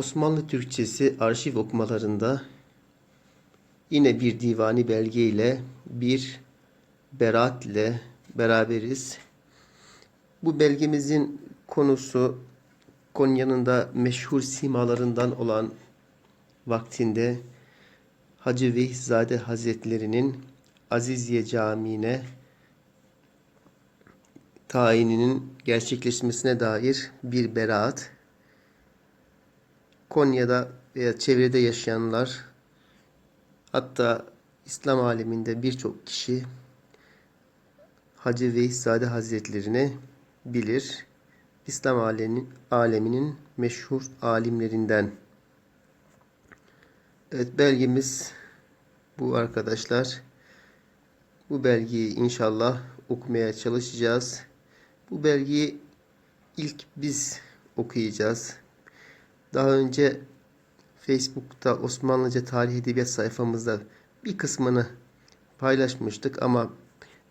Osmanlı Türkçesi arşiv okumalarında yine bir divani belge ile bir beraat ile beraberiz. Bu belgemizin konusu Konya'nın da meşhur simalarından olan vaktinde Hacı Vehzade Hazretlerinin Aziziye Camii'ne tayininin gerçekleşmesine dair bir beraat. Konya'da veya çevrede yaşayanlar hatta İslam aleminde birçok kişi Hacı Vehzade Hazretlerini bilir. İslam aleminin, aleminin meşhur alimlerinden. Evet belgemiz bu arkadaşlar. Bu belgeyi inşallah okumaya çalışacağız. Bu belgeyi ilk biz okuyacağız. Daha önce Facebook'ta Osmanlıca Tarih Edebiyat sayfamızda bir kısmını paylaşmıştık ama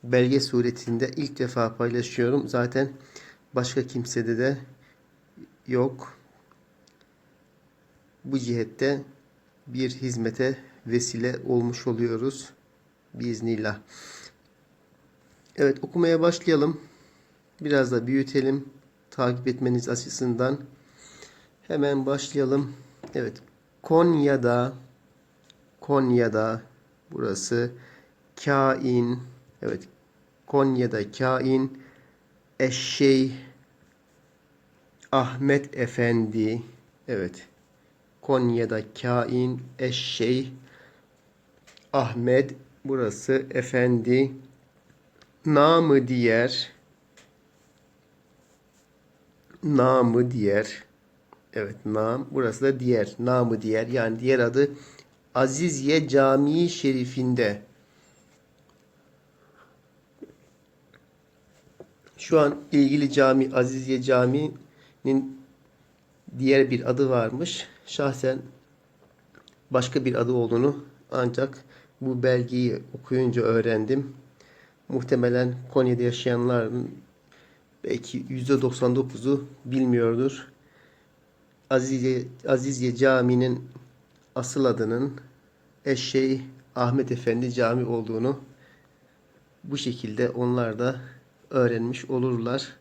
belge suretinde ilk defa paylaşıyorum. Zaten başka kimsede de yok. Bu cihette bir hizmete vesile olmuş oluyoruz. Biiznillah. Evet okumaya başlayalım. Biraz da büyütelim. Takip etmeniz açısından. Hemen başlayalım. Evet. Konya'da Konya'da burası kain evet Konya'da kain eşşey Ahmet Efendi evet Konya'da kain eşşey Ahmet burası efendi namı diğer namı diğer evet nam burası da diğer namı diğer yani diğer adı Azizye Camii Şerifinde şu an ilgili cami Azizye Camii'nin diğer bir adı varmış. Şahsen başka bir adı olduğunu ancak bu belgeyi okuyunca öğrendim. Muhtemelen Konya'da yaşayanların belki %99'u bilmiyordur. Azize, Azizye Camii'nin asıl adının Eşşey Ahmet Efendi Cami olduğunu bu şekilde onlar da öğrenmiş olurlar.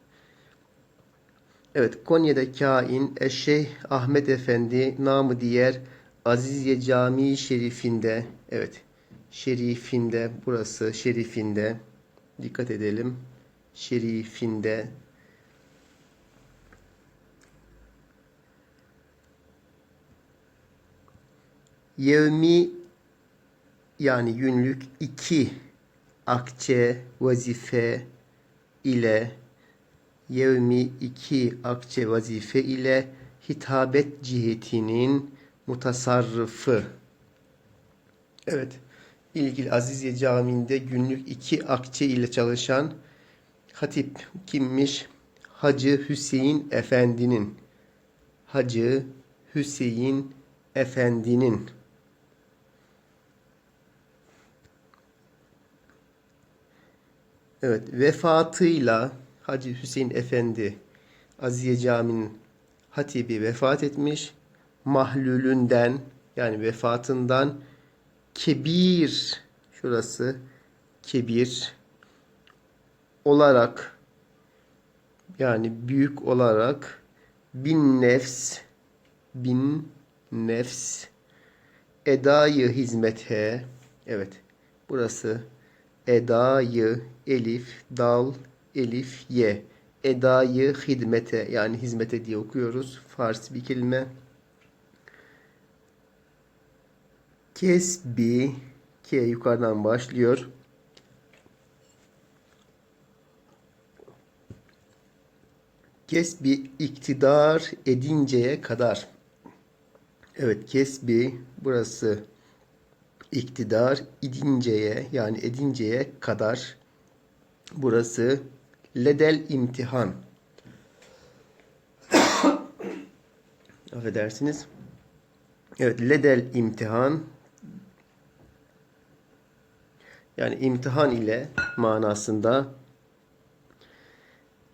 Evet Konya'da kain Eşşey Ahmet Efendi namı diğer Azizye Camii Şerifinde evet şerifinde burası şerifinde dikkat edelim şerifinde yevmi yani günlük iki akçe vazife ile yevmi iki akçe vazife ile hitabet cihetinin mutasarrıfı. Evet. İlgili Aziziye Camii'nde günlük iki akçe ile çalışan hatip kimmiş? Hacı Hüseyin Efendi'nin. Hacı Hüseyin Efendi'nin. Evet, vefatıyla Hacı Hüseyin Efendi Aziye Camii'nin hatibi vefat etmiş. Mahlulünden yani vefatından kebir şurası kebir olarak yani büyük olarak bin nefs bin nefs edayı hizmete evet burası edayı elif dal elif ye. Edayı hizmete yani hizmete diye okuyoruz. Farsi bir kelime. Kesbi K yukarıdan başlıyor. Kesbi iktidar edinceye kadar. Evet kesbi burası iktidar edinceye yani edinceye kadar. Burası ledel imtihan. Affedersiniz. Evet ledel imtihan yani imtihan ile manasında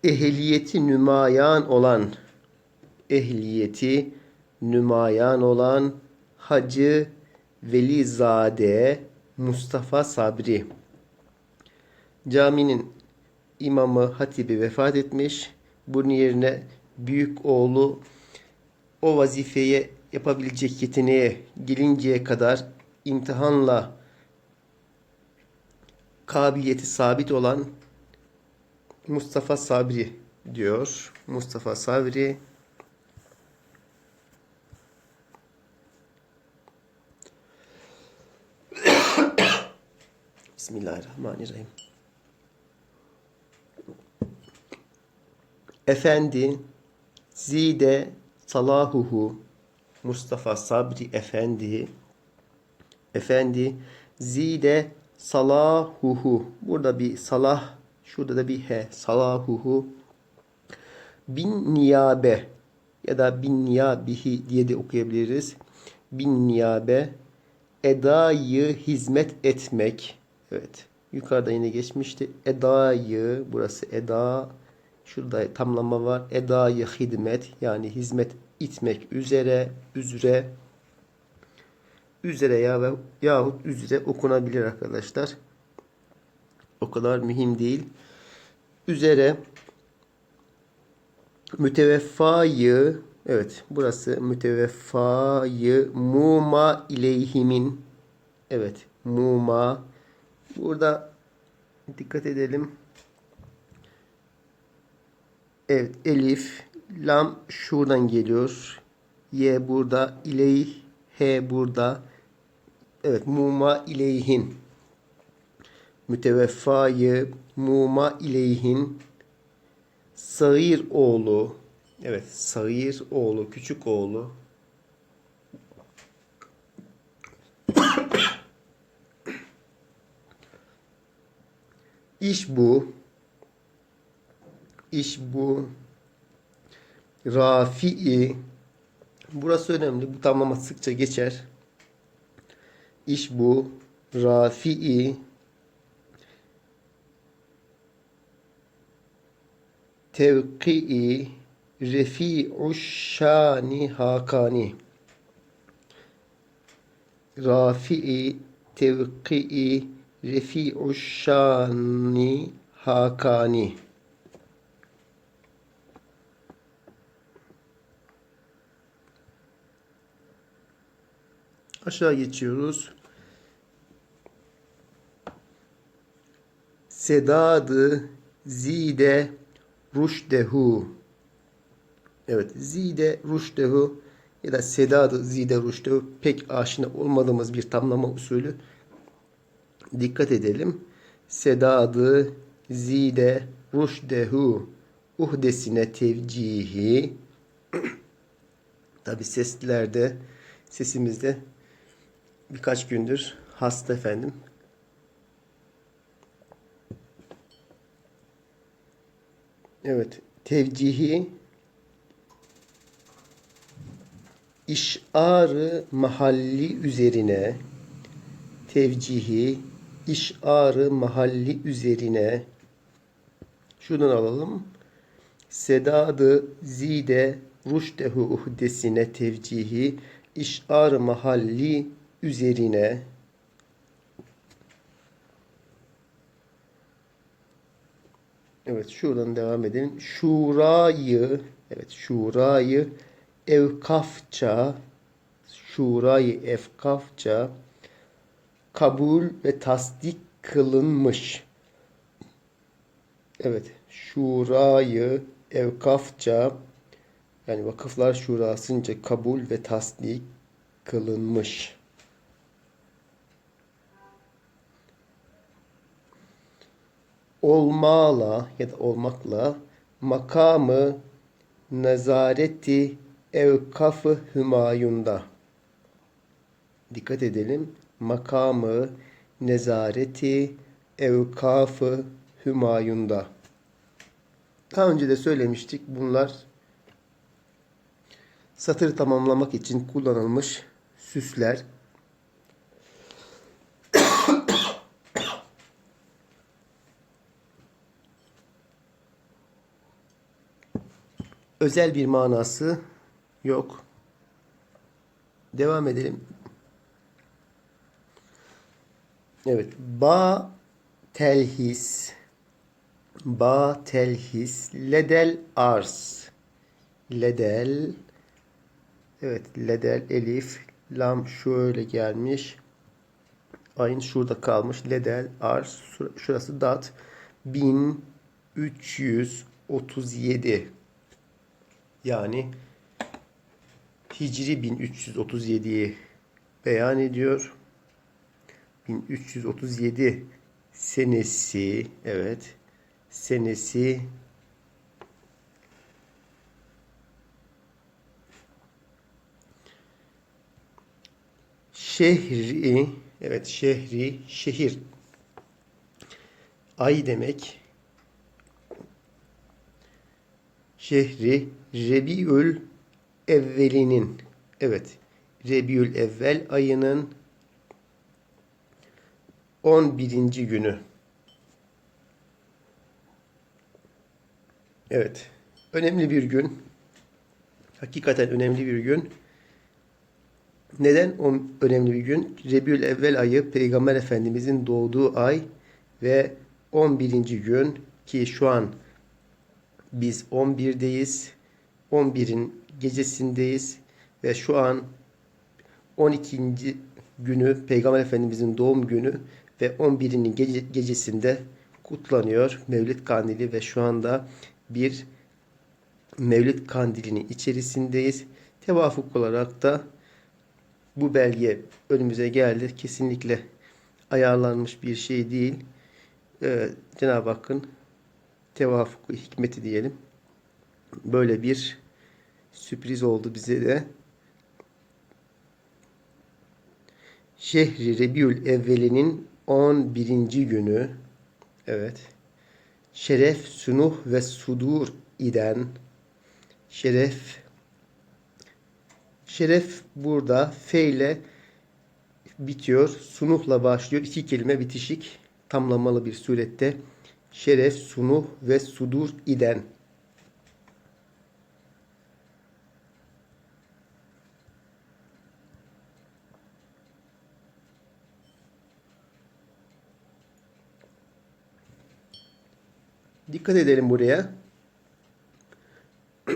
ehliyeti nümayan olan ehliyeti nümayan olan Hacı Velizade Mustafa Sabri. Caminin imamı hatibi vefat etmiş. Bunun yerine büyük oğlu o vazifeye yapabilecek yeteneğe gelinceye kadar imtihanla kabiliyeti sabit olan Mustafa Sabri diyor. Mustafa Sabri Bismillahirrahmanirrahim. Efendi Zide Salahuhu Mustafa Sabri Efendi Efendi Zide Salahuhu Burada bir salah Şurada da bir he Salahuhu Bin niyabe ya da bin niyabihi diye de okuyabiliriz. Bin niyabe edayı hizmet etmek. Evet. Yukarıda yine geçmişti. Edayı burası eda Şurada tamlama var. Edayı hizmet yani hizmet itmek üzere, üzere, üzere ya ve yahut üzere okunabilir arkadaşlar. O kadar mühim değil. Üzere müteveffayı evet burası müteveffayı muma ileyhimin evet muma burada dikkat edelim. Evet elif lam şuradan geliyor. Y burada ileyh H burada. Evet muma ileyhin. Müteveffayı muma ileyhin Sağır oğlu. Evet, Sağır oğlu, küçük oğlu. İş bu. İş bu. Rafi'i. Burası önemli. Bu tamlama sıkça geçer. İş bu. Rafi'i. tevki'i refi'u şani hakani rafi'i tevki'i refi'u şani hakani aşağı geçiyoruz sedadı zide ruşdehu. Evet, zide ruşdehu ya da sedadı zide ruşdehu pek aşina olmadığımız bir tamlama usulü. Dikkat edelim. Sedadı zide ruşdehu uhdesine tevcihi tabi seslerde sesimizde birkaç gündür hasta efendim Evet. Tevcihi işarı mahalli üzerine tevcihi işarı mahalli üzerine şuradan alalım. Sedadı zide ruşdehu uhdesine tevcihi işarı mahalli üzerine Evet şuradan devam edelim. Şurayı evet şurayı evkafça şurayı evkafça kabul ve tasdik kılınmış. Evet şurayı evkafça yani vakıflar şurasınca kabul ve tasdik kılınmış. olmala ya da olmakla makamı nezareti evkafı hümayunda. Dikkat edelim. Makamı nezareti evkafı hümayunda. Daha önce de söylemiştik. Bunlar satır tamamlamak için kullanılmış süsler. özel bir manası yok. Devam edelim. Evet. Ba telhis. Ba telhis. Ledel arz. Ledel. Evet. Ledel elif. Lam şöyle gelmiş. Ayın şurada kalmış. Ledel arz. Şurası dat. 1337. Yani Hicri 1337'yi beyan ediyor. 1337 senesi evet senesi şehri evet şehri şehir. Ay demek şehri Rebiül evvelinin evet Rebiül evvel ayının 11. günü. Evet. Önemli bir gün. Hakikaten önemli bir gün. Neden o önemli bir gün? Rebiül evvel ayı Peygamber Efendimizin doğduğu ay ve 11. gün ki şu an biz 11'deyiz. 11'in gecesindeyiz ve şu an 12. günü Peygamber Efendimizin doğum günü ve 11'inin gece, gecesinde kutlanıyor Mevlid Kandili ve şu anda bir Mevlid Kandili'nin içerisindeyiz. Tevafuk olarak da bu belge önümüze geldi. Kesinlikle ayarlanmış bir şey değil. Ee, Cenab-ı Hakk'ın tevafuku hikmeti diyelim. Böyle bir sürpriz oldu bize de. Şehri Rebiül Evveli'nin 11. günü evet şeref sunuh ve sudur iden şeref şeref burada fe ile bitiyor. Sunuhla başlıyor. İki kelime bitişik tamlamalı bir surette şeref sunuh ve sudur iden Dikkat edelim buraya.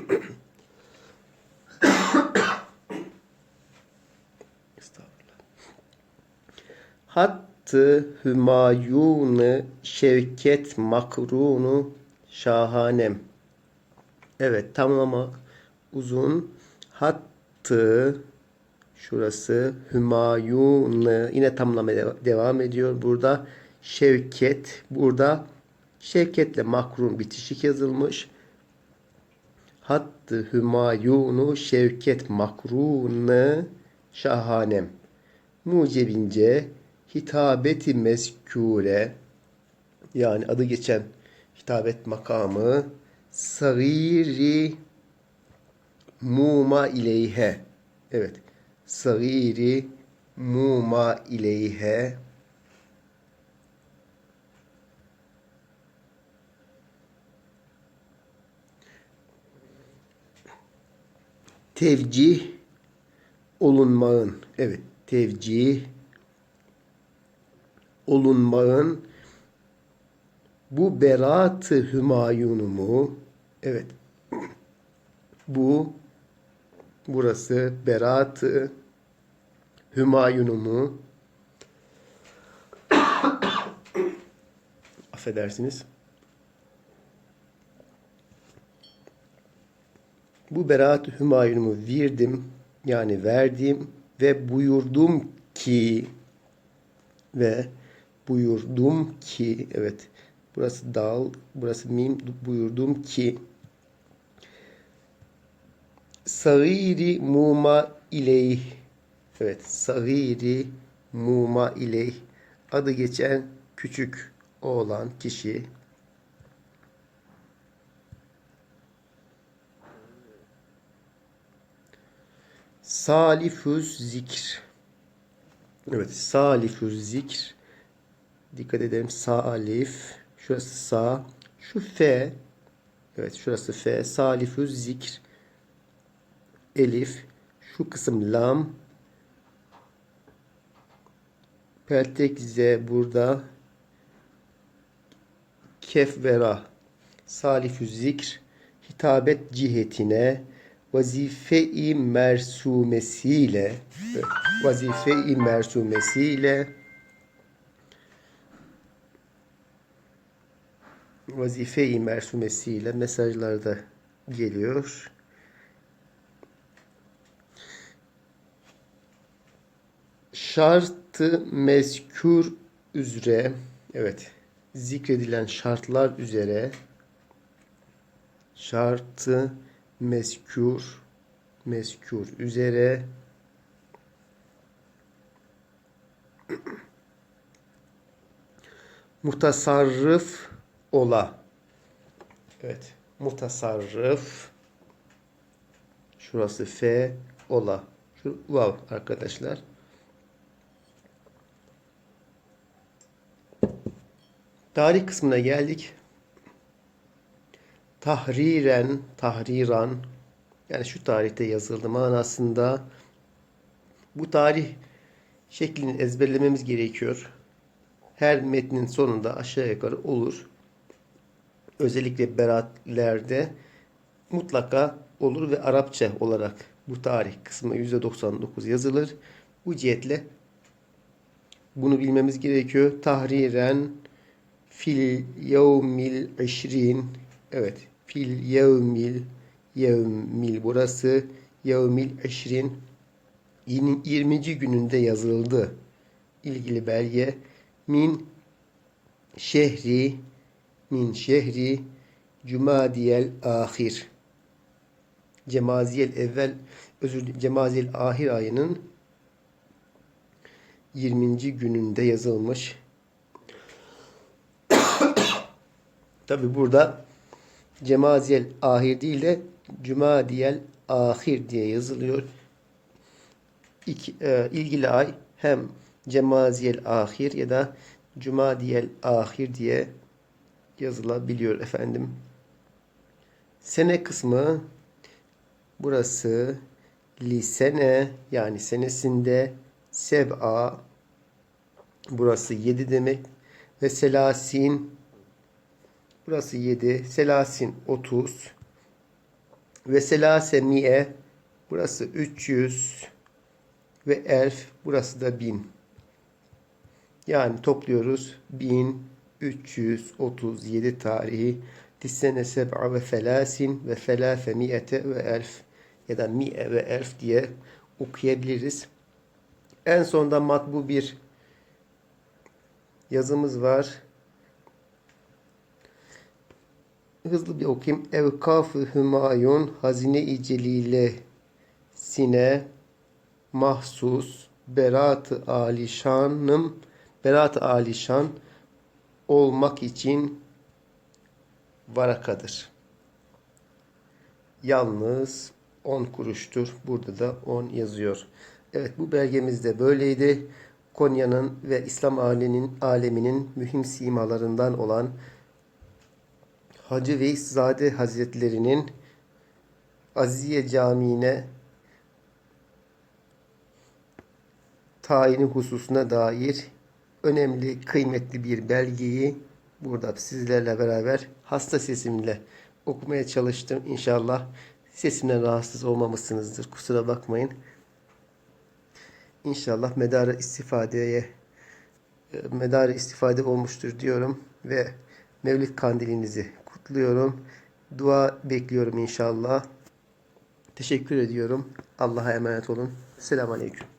Hattı Hümayunu Şevket Makrunu Şahanem. Evet tamlama uzun. Hattı şurası Hümayunu yine tamlama devam ediyor burada. Şevket burada Şevketle makrun bitişik yazılmış. Hattı Hümayunu Şevket makrunu şahanem. Mucebince hitabeti meskure yani adı geçen hitabet makamı sagiri muma ileyhe evet sagiri muma ileyhe tevcih olunmağın evet tevcih olunmağın bu beratı hümayunumu evet bu burası beratı hümayunumu affedersiniz Bu beraat-ı hümayunumu verdim yani verdim ve buyurdum ki ve buyurdum ki evet burası dal burası mim buyurdum ki sagiri muma ileyh evet sagiri muma ileyh adı geçen küçük oğlan kişi Salifüz zikr. Evet, salifüz zikr. Dikkat edelim. Salif. Şurası sa. Şu f. Evet, şurası f. Salifüz zikr. Elif. Şu kısım lam. Peltek Z burada. Kefvera. Salifü zikr. Hitabet cihetine. Vazife-i mersumesiyle. Vazife-i mersumesiyle. Vazife-i mersumesiyle mesajlarda geliyor. Şartı mezkür üzere evet zikredilen şartlar üzere şartı mezkür mezkür üzere mutasarrıf ola. Evet. Mutasarrıf şurası F ola. Şu vav arkadaşlar. Tarih kısmına geldik. Tahriren, tahriran yani şu tarihte yazıldı manasında bu tarih şeklini ezberlememiz gerekiyor. Her metnin sonunda aşağı yukarı olur. Özellikle beratlerde mutlaka olur ve Arapça olarak bu tarih kısmı %99 yazılır. Bu cihetle bunu bilmemiz gerekiyor. Tahriren fil yevmil işrin evet fil yevmil yevmil burası yevmil işrin 20. gününde yazıldı. ilgili belge min şehri min şehri cumadiyel ahir Cemaziyel evvel özür Cemaziyel ahir ayının 20. gününde yazılmış. Tabi burada Cemaziyel ahir değil de Cumadiyel ahir diye yazılıyor. İki, e, ilgili ay hem Cemaziyel ahir ya da Cumadiyel ahir diye yazılabiliyor efendim. Sene kısmı burası lisene yani senesinde seb'a burası 7 demek ve selasin burası 7 selasin 30 ve selasemiye burası 300 ve elf burası da 1000 yani topluyoruz. 1337 tarihi. Tissene seb'a ve felasin ve felâfe mi'ete ve elf. Ya da mi'e ve elf diye okuyabiliriz. En sonda matbu bir yazımız var. Hızlı bir okuyayım. Evkaf-ı Hümayun Hazine-i Celile Sine Mahsus Berat-ı Alişanım Berat-ı Alişan olmak için varakadır. Yalnız 10 kuruştur. Burada da 10 yazıyor. Evet bu belgemiz de böyleydi. Konya'nın ve İslam aleminin, aleminin mühim simalarından olan Hacı Veyszade Hazretlerinin Aziye Camii'ne tayini hususuna dair önemli, kıymetli bir belgeyi burada sizlerle beraber hasta sesimle okumaya çalıştım. İnşallah sesimden rahatsız olmamışsınızdır. Kusura bakmayın. İnşallah medarı istifadeye medarı istifade olmuştur diyorum ve Mevlid kandilinizi kutluyorum. Dua bekliyorum inşallah. Teşekkür ediyorum. Allah'a emanet olun. Selamun Aleyküm.